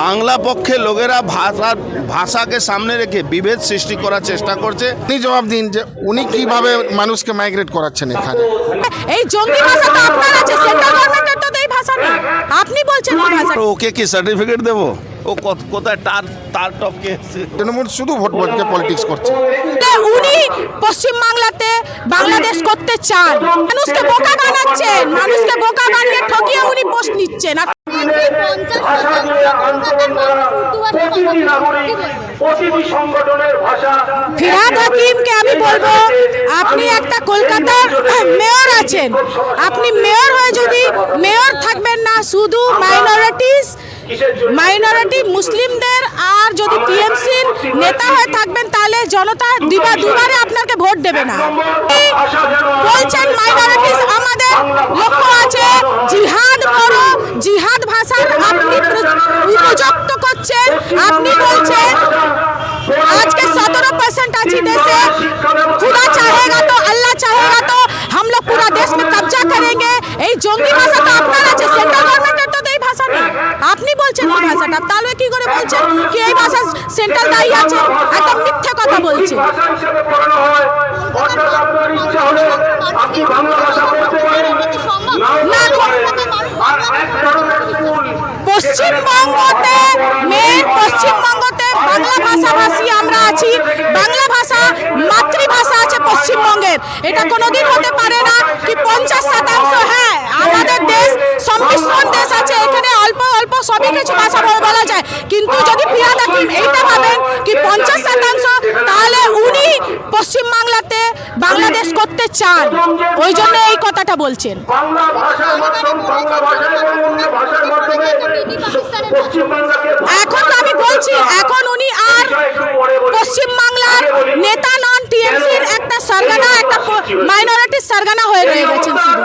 বাংলা পক্ষে লোকেরা ভাষা ভাষাকে সামনে রেখে বিভেদ সৃষ্টি করার চেষ্টা করছে। তিনি জবাব দিন যে উনি কীভাবে মানুষকে মাইগ্রেট করাচ্ছেন এখানে। এই জঙ্গি ভাষা তো আপনার আছে সেন্ট্রাল গভর্নমেন্টের তো ভাষা না আপনি বলছেন এই ভাষা ওকে কি সার্টিফিকেট দেবো? ও কত- কোথায় তার তার টপকে তৃণমূল শুধু ভোট ভোটকে পলিটিক্স করছে। উনি পশ্চিম বাংলাতে বাংলাদেশ করতে চান। মানুষকে বোকা বানাচ্ছেন। মানুষকে বোকা বানিয়ে ঠকিয়ে উনি পোস্ট নিচ্ছেন। প্রতিটি সংগঠনের ভাষা। ফিরাদ হাকিমকে আমি বলব আপনি একটা কলকাতার মেয়র আছেন। আপনি মেয়র হয়ে যদি মেয়র থাকবেন না শুধু মাইনরিটিস মাইনরিটি মুসলিমদের আর যদি টিএমসির নেতা হয়ে থাকবেন তাহলে জনতা দুবার দুবারে আপনাকে ভোট দেবে না। বলছেন মাইনরিটিস আমাদের লক্ষ্য আছে জিহাদ করো জিহাদ ভাষার আপনি প্র- উপযুক্ত করছেন আপনি বলছেন আজকে सत्रह परसेंट अच्छी देश है खुदा चाहेगा तो अल्लाह चाहेगा तो हम लोग पूरा देश में कब्जा करेंगे এই জঙ্গি ভাষা তো আপনার আছে সেন্ট্রাল গভর্নমেন্টের তো এই ভাষা নেই আপনি বলছেন এই ভাষাটা তাহলে কি করে বলছেন কি এই ভাষা সেন্ট্রাল দায়ী আছে একদম মিথ্যা কথা বলছে আছি। বাংলা ভাষা মাতৃভাষা আছে পশ্চিমবঙ্গের। এটা কোনোদিন হতে পারে না কি পঞ্চাশ শতাংশ। হ্যাঁ আমাদের দেশ, সম্মিশ্রণ দেশ আছে। এখানে অল্প অল্প সবই কিছু ভাষা বল- যায়। কিন্তু যদি ফিরা থাকেন এইটা ভাবেন কি পঞ্চাশ শতাংশ, তাহলে উনি পশ্চিমবাংলাতে বাংলাদেশ করতে চান ওই জন্য এই কথাটা বলছেন। এখন আমি বলছি এখন উনি আর পশ্চিমবাংলার নেতা নন টিএমসির একটা সরগানা একটা মাইনরিটি সরগানা হয়ে রয়ে গেছেন শুধু।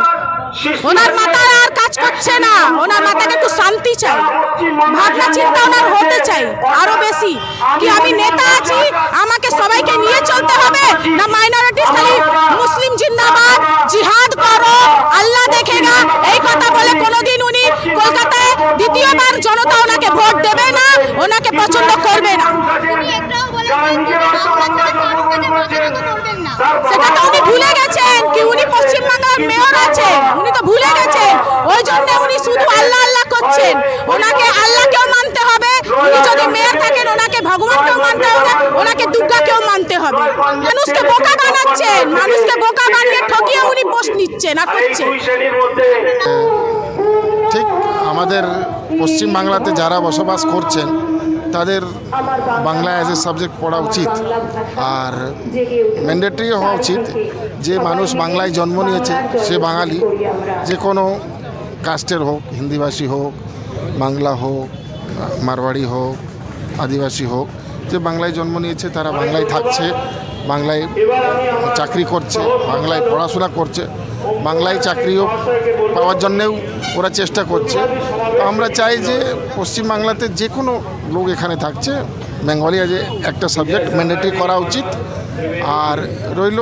ওনার মাথার আর কাজ করছে না। ওনার মাথাকে একটু শান্তি চাই। ভাবনা চিন্তা ওনার হতে চাই আরও বেশি। কি আমি নেতা আছি? আমাকে সবাইকে নিয়ে চলতে হবে না মাইনরিটিস খালি মুসলিম জিন্দাবাদ জিহাদ করো আল্লাহ দেখেগা এই কথা বলে কোনোদিন উনি কলকাতায় দ্বিতীয়বার জনতা ওনাকে ভোট দেবে না ওনাকে পছন্দ করবে না। সেটা তো উনি ভুলে গেছেন কি উনি পশ্চিমবাংলার মেয়র আছেন উনি তো ভুলে গেছেন। ওই জন্য উনি শুধু আল্লাহ আল্লাহ করছেন। ওনাকে আল্লাহকেও মানতে হবে উনি যদি মেয়র থাকেন ওনাকে ভগবানকেও মানতে হবে ওনাকে দুর্গাকেও মানতে হবে। মানুষকে বোকা বানাচ্ছেন মানুষকে বোকা বানিয়ে ঠকিয়ে উনি পোস্ট নিচ্ছেন আর করছেন। ঠিক আমাদের পশ্চিম বাংলাতে যারা বসবাস করছেন তাদের বাংলা অ্যাজ এ সাবজেক্ট পড়া উচিত। আর ম্যান্ডেটরি হওয়া উচিত যে মানুষ বাংলায় জন্ম নিয়েছে সে বাঙালি। যে কোনো কাস্টের হোক হিন্দিভাষী হোক বাংলা হোক মারওয়াড়ি হোক আদিবাসী হোক যে বাংলায় জন্ম নিয়েছে তারা বাংলায় থাকছে বাংলায় চাকরি করছে বাংলায় পড়াশোনা করছে বাংলায় চাকরিও পাওয়ার জন্যেও ওরা চেষ্টা করছে। আমরা চাই যে পশ্চিমবাংলাতে যে কোনো লোক এখানে থাকছে। বেঙ্গলি আজ একটা সাবজেক্ট ম্যান্ডেটরি করা উচিত। আর রইল,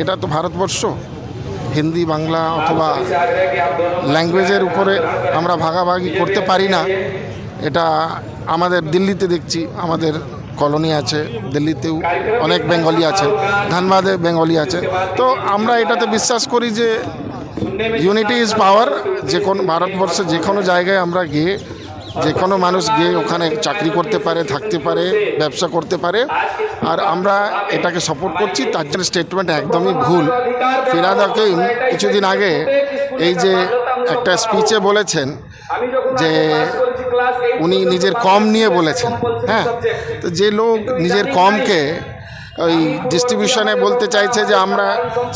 এটা তো ভারতবর্ষ। হিন্দি, বাংলা অথবা ল্যাঙ্গুয়েজের উপরে আমরা ভাগাভাগি করতে পারি না। এটা আমাদের দিল্লিতে দেখছি, আমাদের কলোনি আছে, দিল্লিতেও অনেক বেঙ্গলি আছে, ধানবাদে বেঙ্গলি আছে। তো আমরা এটাতে বিশ্বাস করি যে ইউনিটি ইজ পাওয়ার যে কোনো ভারতবর্ষে যে কোনো জায়গায় আমরা গিয়ে যে কোনো মানুষ গিয়ে ওখানে চাকরি করতে পারে, থাকতে পারে, ব্যবসা করতে পারে। আর আমরা এটাকে সাপোর্ট করছি, তার জন্য স্টেটমেন্ট একদমই ভুল। ফিরাদ কিছুদিন আগে এই যে একটা স্পিচে বলেছেন যে উনি নিজের কম নিয়ে বলেছেন হ্যাঁ? তো যে লোক নিজের কমকে ওই ডিস্ট্রিবিউশনে বলতে চাইছে যে আমরা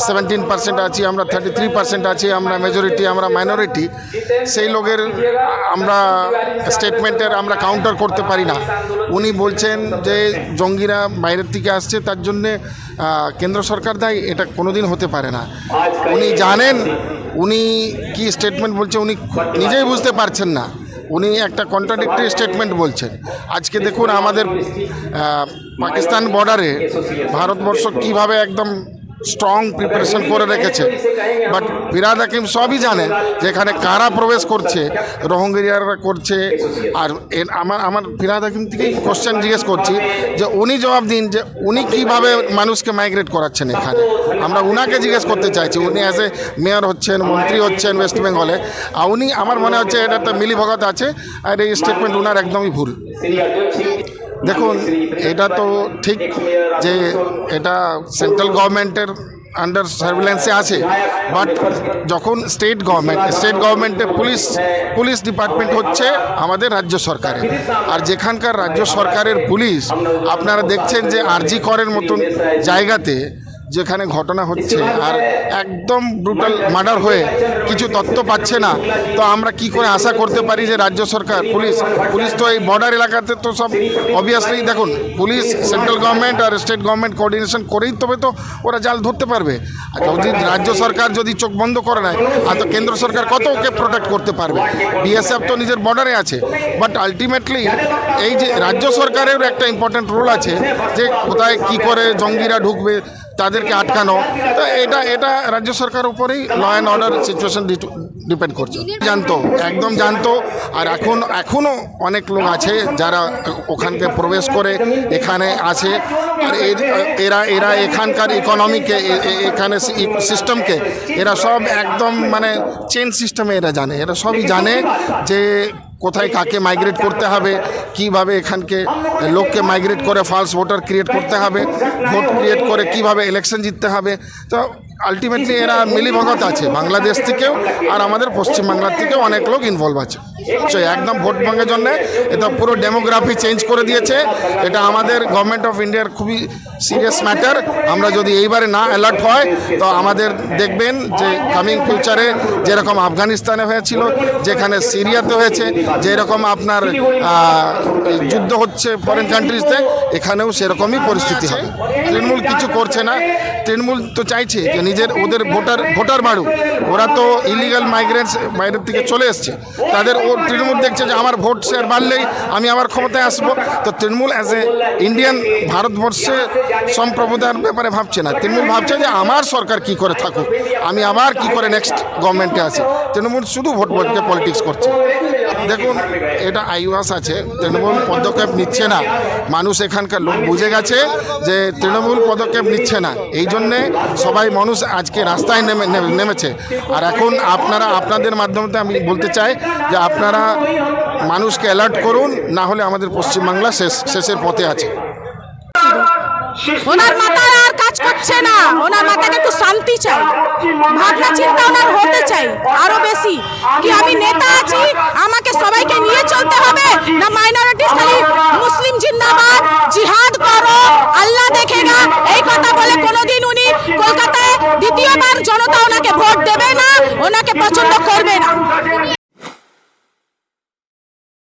সেভেন্টিন পার্সেন্ট আছি, আমরা থার্টি থ্রি পার্সেন্ট আছি, আমরা মেজরিটি আমরা মাইনরিটি সেই লোকের আমরা স্টেটমেন্টের আমরা কাউন্টার করতে পারি না। উনি বলছেন যে জঙ্গিরা বাইরের থেকে আসছে, তার জন্যে কেন্দ্র সরকার দায়ী, এটা কোনোদিন হতে পারে না। উনি জানেন, উনি কি স্টেটমেন্ট বলছে, উনি নিজেই বুঝতে পারছেন না। উনি একটা কন্ট্রাডিক্টরি স্টেটমেন্ট বলছেন। আজকে দেখুন আমাদের পাকিস্তান বর্ডারে ভারতবর্ষ কীভাবে একদম স্ট্রং প্রিপারেশন করে রেখেছে। বাট ফিরাদ হাকিম সবই জানে যে এখানে কারা প্রবেশ করছে, রোহিঙ্গিয়ারা করছে, আর আমার আমার ফিরাদ হাকিম থেকেই কোশ্চেন জিজ্ঞেস করছি যে উনি জবাব দিন যে উনি কীভাবে মানুষকে মাইগ্রেট করাচ্ছেন এখানে। আমরা উনাকে জিজ্ঞেস করতে চাইছি, উনি অ্যাজ এ মেয়র হচ্ছেন, মন্ত্রী হচ্ছেন ওয়েস্ট বেঙ্গলে আর উনি আমার মনে হচ্ছে এটা একটা মিলিভগত আছে, আর এই স্টেটমেন্ট উনার একদমই ভুল। দেখুন, এটা তো ঠিক যে এটা সেন্ট্রাল গভর্নমেন্টের আন্ডার সার্ভিলেন্সে আছে বাট যখন স্টেট গভর্নমেন্ট স্টেট গভর্নমেন্টের পুলিশ পুলিশ ডিপার্টমেন্ট হচ্ছে আমাদের রাজ্য সরকারের। আর যেখানকার রাজ্য সরকারের পুলিশ আপনারা দেখছেন যে আরজি করের মতন জায়গাতে যেখানে ঘটনা হচ্ছে আর একদম ব্রুটাল মার্ডার হয়ে কিছু তথ্য পাচ্ছে না। তো আমরা কি করে আশা করতে পারি যে রাজ্য সরকার পুলিশ পুলিশ তো এই বর্ডার এলাকাতে তো সব অবভিয়াসলি দেখুন পুলিশ সেন্ট্রাল গভর্নমেন্ট আর স্টেট গভর্নমেন্ট কোঅর্ডিনেশন করেই তবে তো ওরা জাল ধরতে পারবে। আর যদি রাজ্য সরকার যদি চোখ বন্ধ করে নেয় আর তো কেন্দ্র সরকার কত ওকে প্রোটেক্ট করতে পারবে? বিএসএফ তো নিজের বর্ডারে আছে। বাট আলটিমেটলি এই যে রাজ্য সরকারের একটা ইম্পর্টেন্ট রোল আছে যে কোথায় কি করে জঙ্গিরা ঢুকবে তাদেরকে আটকানো। তো এটা এটা রাজ্য সরকার উপরেই law and order situation depend করছে। জানতো, একদম জানতো। আর এখন এখনও অনেক লোক আছে যারা ওখানকে প্রবেশ করে, এখানে আছে। আর এর- এরা এখানকার ইকোনমিকে এখানে সিস্টেমকে এরা সব একদম মানে চেন সিস্টেমে এরা জানে। এরা সবই জানে যে কোথায় কাকে মাইগ্রেট করতে হবে, কীভাবে এখানকে লোককে মাইগ্রেট করে ফালস ভোটার ক্রিয়েট করতে হবে ভোট ক্রিয়েট করে কীভাবে ইলেকশন জিততে হবে। তো আলটিমেটলি এরা মিলিভগত আছে, বাংলাদেশ থেকেও আর আমাদের পশ্চিমবাংলার থেকেও অনেক লোক ইনভলভ আছে। তো একদম ভোট ভাঙার জন্য এটা পুরো ডেমোগ্রাফি চেঞ্জ করে দিয়েছে। এটা আমাদের গভর্নমেন্ট অফ ইন্ডিয়ার খুবই সিরিয়াস ম্যাটার আমরা যদি এইবারে না অ্যালার্ট হয়, তো আমাদের দেখবেন যে কামিং ফিউচারে যেরকম আফগানিস্তানে হয়েছিল, যেখানে সিরিয়াতে হয়েছে, যেরকম আপনার যুদ্ধ হচ্ছে ফরেন কান্ট্রিজতে এখানেও সেরকমই পরিস্থিতি হবে। তৃণমূল কিছু করছে না। তৃণমূল তো চাইছে যে নিজের ওদের ভোটার ভোটার বাড়ুক। ওরা তো ইলিগাল মাইগ্রেন্টস বাইরের থেকে চলে এসছে। তাদের ও তৃণমূল দেখছে যে আমার ভোট শেয়ার বাড়লেই আমি আবার ক্ষমতায় আসব। তো তৃণমূল অ্যাজ এ ইন্ডিয়ান ভারতবর্ষে সম্প্রভুতার ব্যাপারে ভাবছে না। তৃণমূল ভাবছে যে আমার সরকার কি করে থাকুক। আমি আবার কি করে নেক্সট গভর্নমেন্টে আসি? তৃণমূল শুধু ভোট ভোটকে পলিটিক্স করছে। দেখুন, এটা আইওয়াস আছে, তৃণমূল পদক্ষেপ নিচ্ছে না। মানুষ এখানকার লোক বুঝে গেছে যে তৃণমূল পদক্ষেপ নিচ্ছে না। এই জন্যে সবাই মানুষ আজকে রাস্তায় নেমে, নেমে- নেমেছে। আর এখন আপনারা, আপনাদের মাধ্যমে আমি বলতে চাই যে আপনারা মানুষকে অ্যালার্ট করুন, না হলে আমাদের পশ্চিমবাংলা শেষ, শেষের পথে আছে। করছে না। ওনার মাথায় একটু শান্তি চাই। ভাবনা চিন্তা ওনার হতে চাই আরও বেশি। কি আমি নেতা আছি? আমাকে সবাইকে নিয়ে চলতে হবে?